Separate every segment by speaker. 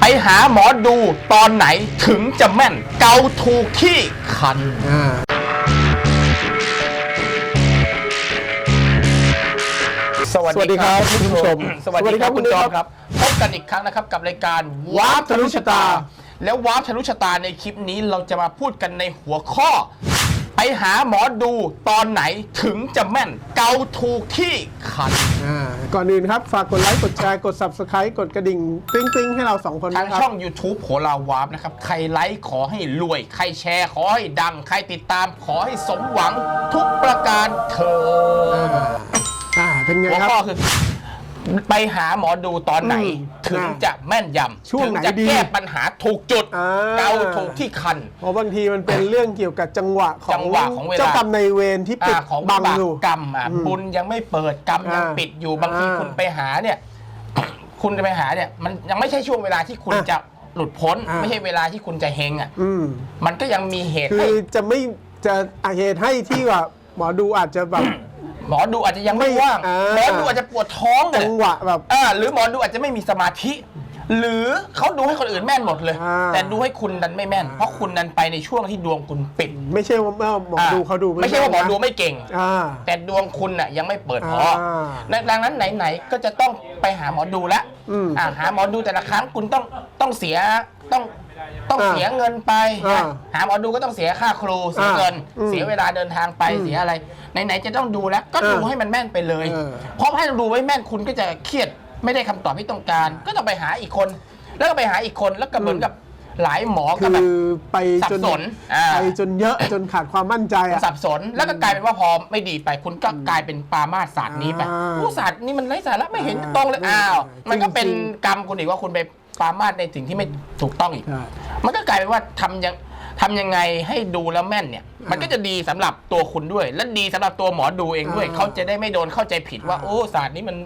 Speaker 1: ไปหาหมอดูตอนไหนถึงจะแม่นเกาถูกที่คัน
Speaker 2: อ่า
Speaker 1: สวัส
Speaker 2: สวัสดีครับคุณผู้ชม
Speaker 1: สวัสดีครับ
Speaker 2: สวั
Speaker 1: คุ
Speaker 2: ส
Speaker 1: ณ
Speaker 2: ดี
Speaker 1: จ
Speaker 2: ค
Speaker 1: อ
Speaker 2: รั
Speaker 1: ม
Speaker 2: บ
Speaker 1: ครับ พบกันอีกครั้งนะครับกับรายการวาร์ปทะลุชะตา แล้ววาร์ปทะลุชะตาในคลิปนี้เราจะมาพูดกันในหัวข้อไป หาหมอดูตอนไหนถึงจะแม่น เกาถูกที่คัน
Speaker 2: อ่าก่อนอื่นครับ ฝากกดไลค์ กดแชร์ กด subscribe กดกระดิ่งกริ๊งกริ๊งให้เราสองคน
Speaker 1: ทาง
Speaker 2: นะครับ
Speaker 1: ช่อง YouTube โหราวาร์ปนะครับ ใครไลค์ขอให้รวย ใครแชร์ขอให้ดัง ใครติดตามขอให้สมหวังทุกประการเถิ
Speaker 2: อ่า
Speaker 1: ด
Speaker 2: อ่า เป็นไง
Speaker 1: หัว
Speaker 2: ครับ
Speaker 1: ข้อคือ ไปหาหมอดูตอนไหน
Speaker 2: อืม
Speaker 1: ถึง
Speaker 2: อ่า
Speaker 1: จะแม่นยำ
Speaker 2: ช่วง
Speaker 1: ถึ
Speaker 2: ไหน
Speaker 1: จะ
Speaker 2: ดี
Speaker 1: แก้ปัญหาถูกจุด
Speaker 2: อ่า
Speaker 1: เกาถูกที่คัน
Speaker 2: เพราะบางทีมันเป็นเรื่องเกี่ยวกับจังหวะขอ
Speaker 1: จั
Speaker 2: ง
Speaker 1: งหวะของเวลา
Speaker 2: เจ้ากรรมในายเวรที่ปิด
Speaker 1: อ่าของ
Speaker 2: บัง
Speaker 1: บาป
Speaker 2: อยู่
Speaker 1: กรรมอะ
Speaker 2: อืม
Speaker 1: บุญยังไม่เปิดกรรมยัง
Speaker 2: อ่า
Speaker 1: ปิดอยู่บางที
Speaker 2: อ่า
Speaker 1: คุณไปหาเนี่ย คุณจะไปหาเนี่ย มันยังไม่ใช่ช่วงเวลาที่คุณ
Speaker 2: อะ
Speaker 1: จะหลุดพ้น
Speaker 2: อ่า
Speaker 1: ไม่ใช่เวลาที่คุณจะเฮงอะ
Speaker 2: อืม
Speaker 1: มันก็ยังมีเหตุ
Speaker 2: คื
Speaker 1: ให้
Speaker 2: อจะไม่จะอาเหตุให้ที่ว่าหมอดูอาจจะแบบ
Speaker 1: หมอดูอาจจะยังไม่
Speaker 2: ไม่
Speaker 1: ว่าง
Speaker 2: อ่า
Speaker 1: หมอดูอาจจะปวดท้องเล
Speaker 2: จั
Speaker 1: ย
Speaker 2: งหวะแบบ
Speaker 1: อ่าหรือหมอดูอาจจะไม่มีสมาธิ หรือเขาดูให้คนอื่นแม่นหมดเลย
Speaker 2: อ่า
Speaker 1: แต่ดูให้คุณดันไม่แม่น เพราะคุณดันไปในช่วงที่ดวงคุณปิด
Speaker 2: ไม่ใช่ว่าหมอดูเขาดู
Speaker 1: ไม่ใช่ว่าหมอดู
Speaker 2: นะ
Speaker 1: ไม่เก่ง
Speaker 2: อ่า
Speaker 1: แต่ดวงคุณน่ะยังไม่เปิดพอ
Speaker 2: อ่า
Speaker 1: ดังนั้นไหนๆก็จะต้องไปหาหมอดูแล้ว
Speaker 2: อืม
Speaker 1: อ่าหาหมอดูแต่ละครั้งคุณต้องต้องเสียต้อง ต้อง
Speaker 2: อ่า
Speaker 1: เสียเงินไป
Speaker 2: อ่า
Speaker 1: นะหาหมอดูก็ต้องเสียค่าครูเสีย
Speaker 2: อ่า
Speaker 1: เงิน
Speaker 2: อืม
Speaker 1: เสียเวลาเดินทางไป
Speaker 2: อืม
Speaker 1: เสียอะไรไหนๆจะต้องดูแล้วก็ดู
Speaker 2: อ่า
Speaker 1: ให้มันแม่นไปเลย
Speaker 2: เออ
Speaker 1: เพราะถ้าดูไม่แม่นคุณก็จะเครียดไม่ได้คำตอบที่ต้องการ ก็ต้องไปหาอีกคน แล้วก็ไปหาอีกคนแล้วก็เหมือนกับหลายหมอก็
Speaker 2: คื
Speaker 1: แบบ
Speaker 2: อไปจน
Speaker 1: สับสนอ่า
Speaker 2: ไปจนเยอะจนขาดความมั่นใจอะ
Speaker 1: สับสนแล้วก็กลายเป็นว่าพอไม่ดีไปคุณก็กลายเป็นปรามาสศาสตร์นี้ไป
Speaker 2: อ่า
Speaker 1: ผู้ศาสตร์นี่มันไร้สาระไม่เห็น
Speaker 2: อ่า
Speaker 1: ตรงเลยอ้าว
Speaker 2: จริง
Speaker 1: มันก็เป็น
Speaker 2: จริง
Speaker 1: กรรมคุณอีกว่าคุณไป ปรามาสในสิ่งที่ไม่ถูกต้องอีก
Speaker 2: ใช่
Speaker 1: มันก็กลายเป็นว่าทำยังทำยังไงให้ดูแล้วแม่นเนี่ย มันก็จะดีสำหรับตัวคุณด้วย และดีสำหรับตัวหมอดูเองด้วย
Speaker 2: อ่า
Speaker 1: เขาจะได้ไม่โดนเข้าใจผิดว่า
Speaker 2: อ่า
Speaker 1: โอ้ศาสตร์นี้มัน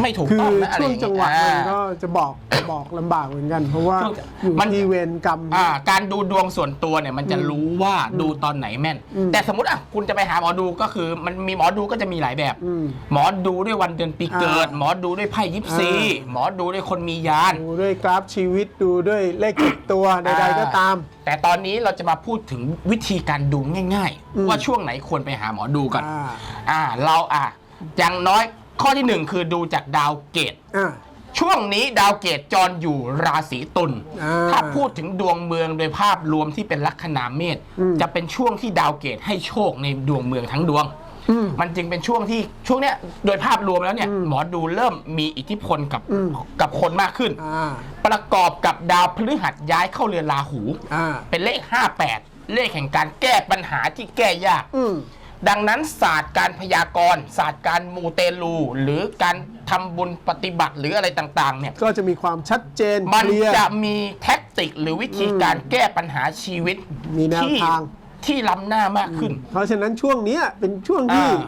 Speaker 1: ไม่ถูก
Speaker 2: คื
Speaker 1: ต้อ
Speaker 2: อง
Speaker 1: นะอะไร
Speaker 2: ช่
Speaker 1: อ
Speaker 2: วง
Speaker 1: ย่าง
Speaker 2: จังห
Speaker 1: เงี้
Speaker 2: วะ
Speaker 1: ย
Speaker 2: มัน
Speaker 1: อ่า
Speaker 2: ก็จะบอกบอกลำบากเหมือนกัน เพราะว่า
Speaker 1: ช่วง
Speaker 2: อยู่
Speaker 1: มัน
Speaker 2: ที่เวรกรรม
Speaker 1: อ่าการดูดวงส่วนตัวเนี่ยมันจะรู้ว่าดูตอนไหนแม่น
Speaker 2: อืม
Speaker 1: แต่สมมติอะคุณจะไปหาหมอดูก็คือ มันมีหมอดูก็จะมีหลายแบบ
Speaker 2: อืม
Speaker 1: หมอดูด้วยวันเดือนปีเกิด
Speaker 2: อ่า
Speaker 1: หมอดูด้วยไพ่ยิปซี
Speaker 2: อ่า
Speaker 1: หมอดูด้วยคนมียาน
Speaker 2: ดูด้วยกราฟชีวิตดูด้วยเลขเจ็ดตัวใดๆก็ตาม
Speaker 1: แต่ตอนนี้เราจะมาพูดถึงวิธีการดูง่าย
Speaker 2: อืม
Speaker 1: ๆ ว่าช่วงไหนควรไปหาหมอดูก่อน
Speaker 2: อ่า
Speaker 1: อ่าเราอะอย่างน้อย ข้อที่หนึ่งคือดูจากดาวเกต
Speaker 2: อ่า
Speaker 1: ช่วงนี้ดาวเกตจรอยู่ราศีตุล
Speaker 2: อ่า
Speaker 1: ถ้าพูดถึงดวงเมืองโดยภาพรวมที่เป็นลัคนาเมษ
Speaker 2: อืม
Speaker 1: จะเป็นช่วงที่ดาวเกตให้โชคในดวงเมืองทั้งดวง
Speaker 2: อืม
Speaker 1: มันจึงเป็นช่วงที่ช่วงเนี้ยโดยภาพรวมแล้วเนี่ย
Speaker 2: อืม
Speaker 1: หมอดูเริ่มมีอิทธิพลกับ
Speaker 2: อืม
Speaker 1: กับคนมากขึ้น
Speaker 2: อ่า
Speaker 1: ประกอบกับดาวพฤหัสย้ายเข้าเรือนราหู
Speaker 2: อ่า
Speaker 1: เป็นเลข 58 เลขแห่งการแก้ปัญหาที่แก้ยาก
Speaker 2: อืม
Speaker 1: ดังนั้นศาสตร์การพยากรณ์ศาสตร์การมูเตลู หรือการทำบุญปฏิบัติหรืออะไรต่างๆเนี่ย
Speaker 2: ก็จะมีความชัดเจน
Speaker 1: มัน
Speaker 2: เคลียร์
Speaker 1: จะมีแท็กติกหรือวิธีการแก้ปัญหาชีวิต
Speaker 2: มีแนว
Speaker 1: ที่
Speaker 2: ทาง
Speaker 1: ที่ล้ำหน้ามากขึ้น
Speaker 2: เพราะฉะนั้นช่วงเนี้ยเป็นช่วงที่
Speaker 1: อ่า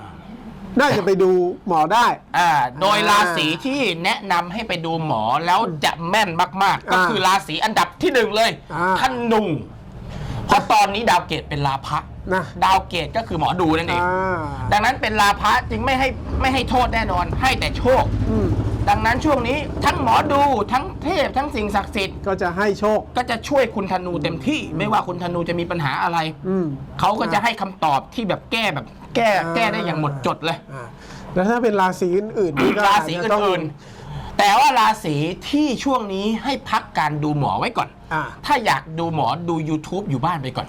Speaker 2: น่าจะไปดูหมอได้
Speaker 1: อ่าโดย
Speaker 2: อ่า
Speaker 1: ราศีที่แนะนำให้ไปดูหมอแล้วจะแม่นมากๆ ก็
Speaker 2: อ่า
Speaker 1: คือราศีอันดับที่หนึ่งเลย
Speaker 2: อ่า
Speaker 1: ธนูเพราะ ตอนนี้ดาวเกตเป็นลาภะ
Speaker 2: นะ
Speaker 1: ดาวเกตก็คือหมอดูนั่นเอง
Speaker 2: อ่า
Speaker 1: ดังนั้นเป็นลาภะจึงไม่ให้ไม่ให้โทษแน่นอน ให้แต่โชค
Speaker 2: อืม
Speaker 1: ดังนั้นช่วงนี้ทั้งหมอดูทั้งเทพทั้งสิ่งศักดิ์สิทธิ์
Speaker 2: ก็จะให้โชค
Speaker 1: ก็จะช่วยคุณธนูเต็มที่ ไม่ว่าคุณธนูจะมีปัญหาอะไร
Speaker 2: อืม
Speaker 1: เขาก็จะให้คำตอบที่แบบแก้แบบแก้
Speaker 2: อ่า
Speaker 1: แก้ได้อย่างหมดจดเลย
Speaker 2: อ่าแล้วถ้าเป็นราศีอื่นๆนี่ก็
Speaker 1: ราศี
Speaker 2: จจะต้ง
Speaker 1: อื่นๆแต่ว่าราศีที่ช่วงนี้ให้พักการดูหมอไว้ก่อน
Speaker 2: อ่า
Speaker 1: ถ้าอยากดูหมอดู YouTube อยู่บ้านไปก่อน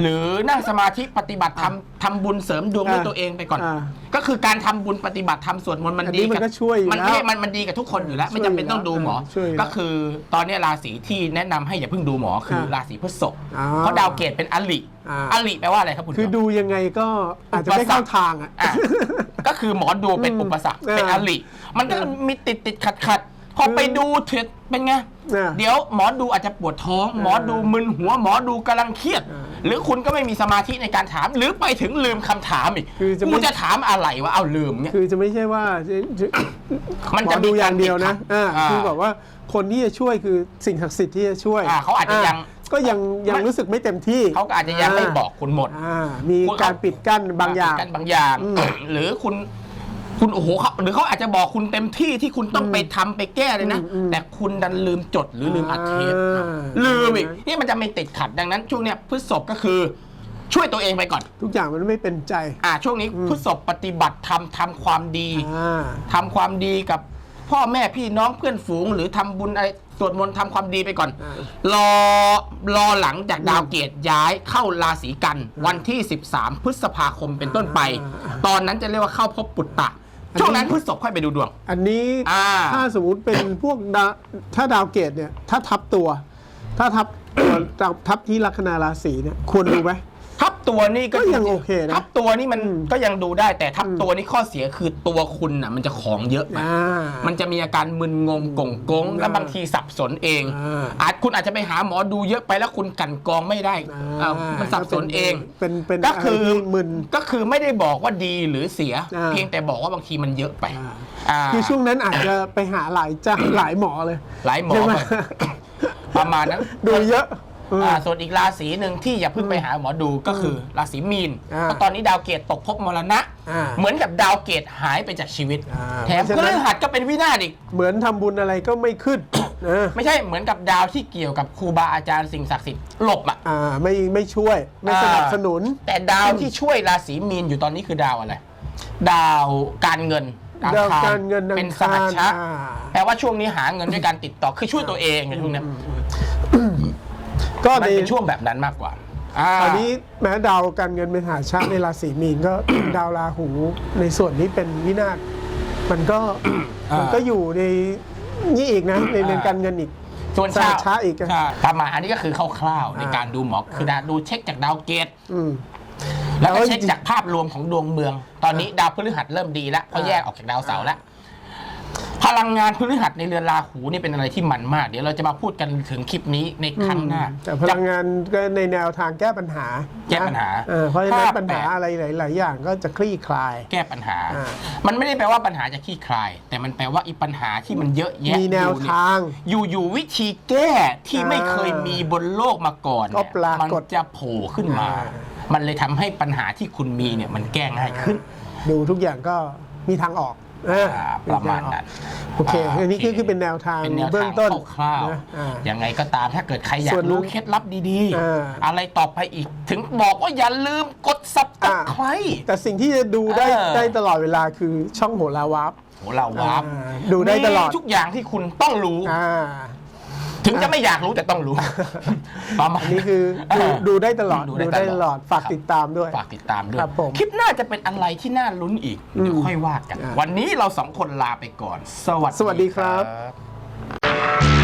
Speaker 1: หรือนั่งสมาธิปฏิบัติธรรมทำบุญเสริมดวงด้วย
Speaker 2: อ่า
Speaker 1: ตัวเองไปก่อน
Speaker 2: อ่า
Speaker 1: ก็คือการทำบุญปฏิบัติธรรมสวดมนต์มัน
Speaker 2: อันนี้
Speaker 1: ดี
Speaker 2: มันก็ช่วยอยู่
Speaker 1: มัน
Speaker 2: แล้ว
Speaker 1: ไม่ใช่มันมันดีกับทุกคนอยู่แล้ว ไม่จำเป็นต้องดูหมอ
Speaker 2: ช่วยอยู่แล้ว
Speaker 1: ก็คือตอนนี้ราศีที่แนะนำให้อย่าเพิ่งดูหมอคือ
Speaker 2: อ่า
Speaker 1: ราศีพฤษภ
Speaker 2: อ่า
Speaker 1: เพราะดาวเกตเป็นอลิ
Speaker 2: อ่า
Speaker 1: อลิแปลว่าอะไรครับคุณ
Speaker 2: คือ
Speaker 1: จอม
Speaker 2: ดูยังไงก็อาจจะไม่เข้าทางอะ
Speaker 1: อะก็คือหมอดูเป็น
Speaker 2: อืม
Speaker 1: อุปสรรค
Speaker 2: เออ
Speaker 1: เป็นอลิมันก็
Speaker 2: เออ
Speaker 1: มีติดติดขัดขัดพอไปดูเถิด เป็นไง
Speaker 2: เออ
Speaker 1: เดี๋ยวหมอดูอาจจะปวดท้อง หมอดูมึนหัวหมอดูกำลังเครียด
Speaker 2: เออ
Speaker 1: หรือคุณก็ไม่มีสมาธิในการถาม หรือไปถึงลืมคำถามอีก
Speaker 2: คือจะไม่
Speaker 1: กูจะถามอะไรวะเอาลืมเนี่ย
Speaker 2: คือจะไม่ใช่ว่าจะจะ
Speaker 1: มัน
Speaker 2: หม
Speaker 1: จะ
Speaker 2: อ
Speaker 1: มี
Speaker 2: ดูอย่างเดียวนะ
Speaker 1: การติดขัด
Speaker 2: อ่า
Speaker 1: อ่า
Speaker 2: คือแบบว่าคนที่จะช่วยคือสิ่งศักดิ์สิทธิ์ที่จะช่วย
Speaker 1: อ่าเขาอาจจะยัง
Speaker 2: ก็ยังยัง
Speaker 1: ไม่
Speaker 2: รู้สึกไม่เต็มที่
Speaker 1: เขาก็อาจจะยังไม่บอกคุณหมด
Speaker 2: อ่ามีการปิดกั้นบางอย่าง
Speaker 1: กันบางอย่าง
Speaker 2: อืม
Speaker 1: หรือคุณ คุณโอ้โหเขาหรือเขาอาจจะบอกคุณเต็มที่ที่คุณต้องไปทำไปแก้เลยนะ
Speaker 2: อืมอืม
Speaker 1: แต่คุณดันลืมจดหรือลืมอัดเทป
Speaker 2: อ่า
Speaker 1: ลืมอีกนี่มันจะไม่ติดขัดดังนั้นช่วงเนี้ยพฤษภก็คือช่วยตัวเองไปก่อน
Speaker 2: ทุกอย่างมันไม่เป็นใจ
Speaker 1: อ่าช่วงนี้พฤษภปฏิบัติทำทำความดี
Speaker 2: อ่า
Speaker 1: ทำความดีกับพ่อแม่พี่น้องเพื่อนฝูง หรือทำบุญอะไรสวดมนต์ทำความดีไปก่อน
Speaker 2: อ่า
Speaker 1: รอรอหลังจากดาวเกตย้ายเข้าราศีกัน วันที่ 13 พฤษภาคมเป็นต้นไปตอนนั้นจะเรียกว่าเข้าพบปุตตะ ช่วงนั้นพฤษภค่อยไปดูดวง
Speaker 2: อันนี้
Speaker 1: อ่า
Speaker 2: ถ้าสมมุติเป็นพวกดาถ้าดาวเกตเนี่ย ถ้าทับตัว ถ้าทับ ทับทับที่ลัคนาราศีเนี่ย ควรดูไหม
Speaker 1: ทับ ตัวนี่ก็
Speaker 2: ก็ยังโอเคนะ
Speaker 1: ทับตัวนี่มัน
Speaker 2: อืม
Speaker 1: ก็ยังดูได้แต่ทับตัวนี่ข้อเสียคือตัวคุณน่ะมันจะของเยอะไป
Speaker 2: อ่า
Speaker 1: มันจะมีอาการมึนงงกงกง และบางทีสับสนเอง
Speaker 2: อ่า
Speaker 1: อาจคุณอาจจะไปหาหมอดูเยอะไปแล้วคุณกลันกรองไม่ได้
Speaker 2: อ่า
Speaker 1: อ้าวมันสับสนเอง
Speaker 2: เป็นเป็น
Speaker 1: ก็คือ
Speaker 2: อะไรที่มึน
Speaker 1: ก็คือไม่ได้บอกว่าดีหรือเสีย
Speaker 2: อ่า
Speaker 1: เพียงแต่บอกว่าบางทีมันเยอะไป
Speaker 2: อ่า
Speaker 1: อ่า
Speaker 2: คือช่วงนั้นอาจจะไปหาหลายจ้าหลายหมอเลย
Speaker 1: หลายหมอ
Speaker 2: ใช่ไห
Speaker 1: ประมาณนั้น
Speaker 2: ดูเยอะเอออ
Speaker 1: อ่าส่วนอีกราศีหนึ่งที่อย่าเพิ่งไปหาหมอดูก็คือราศีมีน
Speaker 2: อ่า
Speaker 1: เพราะตอนนี้ดาวเกตตกภพมรณะ
Speaker 2: อ่า
Speaker 1: เหมือนกับดาวเกตหายไปจากชีวิต
Speaker 2: อ่า
Speaker 1: แถม
Speaker 2: เพราะ
Speaker 1: พ
Speaker 2: ฉะนั้น
Speaker 1: ฤหัสก็เป็นวินาศอีก
Speaker 2: เหมือนทำบุญอะไรก็ไม่ขึ้นเออ
Speaker 1: ไม่ใช่เหมือนกับดาวที่เกี่ยวกับครูบาอาจารย์สิ่งศักดิ์สิทธิ์หลบอะ
Speaker 2: อ่าไม่ไม่ช่วยไม่สนับสนุน
Speaker 1: แต่ดาวที่ช่วยราศีมีนอยู่ตอนนี้คือดาวอะไร ดาวการเงินอัง
Speaker 2: ดาว
Speaker 1: ค
Speaker 2: การเงินอังคาร
Speaker 1: เป็นสหัชชะ
Speaker 2: อ่า
Speaker 1: แปลว่าช่วงนี้หาเงินด้วยการติดต่อคือช่วยตัวเองในช่วงเนี้ย
Speaker 2: ก็
Speaker 1: มัน
Speaker 2: ใน
Speaker 1: เป็นช่วงแบบนั้นมากกว่าอ่า
Speaker 2: ตอนนี้แม้ดาวการเงินเป็นหาชาติในราศีมีนก็ ดาวราหูในส่วนนี้เป็นวินาศมันก็
Speaker 1: อ่ามั
Speaker 2: มันก็อยู่ในนี่อีกนะในเรื่อง
Speaker 1: อ่า
Speaker 2: การเงินอีก
Speaker 1: ส่วน
Speaker 2: ส
Speaker 1: ชา
Speaker 2: หัชชะอีกอะ
Speaker 1: ใช่ประมาณอันนี้ก็คือคร่าวๆในการดูหมอคือดาวดูเช็คจากดาวเกต
Speaker 2: อืม
Speaker 1: แล้วก็
Speaker 2: แล้ว
Speaker 1: เช็คจากภาพรวมของดวงเมือง ตอนนี้ดาวพฤหัสเริ่มดีแล้วเพราะ
Speaker 2: อ่า
Speaker 1: แยกออกจากดาวเสาร์แล้วพ ลังงานพฤหัสในเรือนราหูนี่เป็นอะไรที่มันมาก เดี๋ยวเราจะมาพูดกันถึงคลิปนี้ในครั้งหน้า
Speaker 2: แต่พลังงานก็ในแนวทางแก้ปัญหา
Speaker 1: แก้ปัญหา
Speaker 2: เออเพราะฉะนั้น
Speaker 1: ภาพ
Speaker 2: ปัญหา
Speaker 1: แปด
Speaker 2: อะไรหลาย ๆ อย่างก็จะคลี่คลาย
Speaker 1: แก้ปัญหา
Speaker 2: อ่า
Speaker 1: มันไม่ได้แปลว่าปัญหาจะคลี่คลาย แต่มันแปลว่าอีปัญหาที่มันเยอะแยะ
Speaker 2: มีแนว
Speaker 1: อยู่เย
Speaker 2: ทาง
Speaker 1: อยู่อยู่วิธีแก้ที่
Speaker 2: อ่า
Speaker 1: ไม่เคยมีบนโลกมาก่อน
Speaker 2: ก็
Speaker 1: เนี่ย
Speaker 2: ปรากฏ
Speaker 1: มันจะโผล่ขึ้นมา
Speaker 2: อ่า
Speaker 1: มันเลยทำให้ปัญหาที่คุณมีเนี่ยมันแก้ง่ายขึ้น
Speaker 2: ดูทุกอย่างก็มีทางออกเออ
Speaker 1: อ่าประมาณนั้น
Speaker 2: โอเค
Speaker 1: อ่า
Speaker 2: อันนี้คือ
Speaker 1: โอเค
Speaker 2: คือเป็นแนวทาง
Speaker 1: เป็นแนว
Speaker 2: เบื้
Speaker 1: ทา
Speaker 2: องงต้น
Speaker 1: คร่าว
Speaker 2: นะอ่า
Speaker 1: ๆยังไงก็ตามถ้าเกิดใครอยา
Speaker 2: ส่
Speaker 1: ก
Speaker 2: วน
Speaker 1: รู้เคล็ดลับดี
Speaker 2: อ่า
Speaker 1: อะไรต่อไปอีกถึงบอกว่าอย่าลืมกดซับส
Speaker 2: อ่า
Speaker 1: ไคร
Speaker 2: แต่สิ่งที่จะดูได้
Speaker 1: เออ
Speaker 2: ได้ตลอดเวลาคือช่องโหราวับ
Speaker 1: โหเราวับ
Speaker 2: อ่าดูได้ตลอด
Speaker 1: มีทุกอย่างที่คุณต้องรู้
Speaker 2: อ่า
Speaker 1: ถึงจะไม่อยากรู้แต่ต้องรู้ประมาณ
Speaker 2: อันนี้คือดู
Speaker 1: เออ
Speaker 2: ดูได้ตลอด
Speaker 1: ดู
Speaker 2: ดู
Speaker 1: ได้
Speaker 2: ได้
Speaker 1: ต
Speaker 2: ต
Speaker 1: ล
Speaker 2: ล
Speaker 1: อ
Speaker 2: อ
Speaker 1: ด
Speaker 2: ดฝาก
Speaker 1: ครับ
Speaker 2: ติดตามด้วย
Speaker 1: ฝากติดตามด้วย
Speaker 2: ครับผม
Speaker 1: คลิปหน้าจะเป็นอะไรที่น่าลุ้นอีก เดี๋ยว
Speaker 2: อืม
Speaker 1: ค่อยว่ากัน
Speaker 2: อ่า
Speaker 1: วันนี้เราสองคนลาไปก่อน สวัสดี
Speaker 2: สวัสดีครับ
Speaker 1: ครับ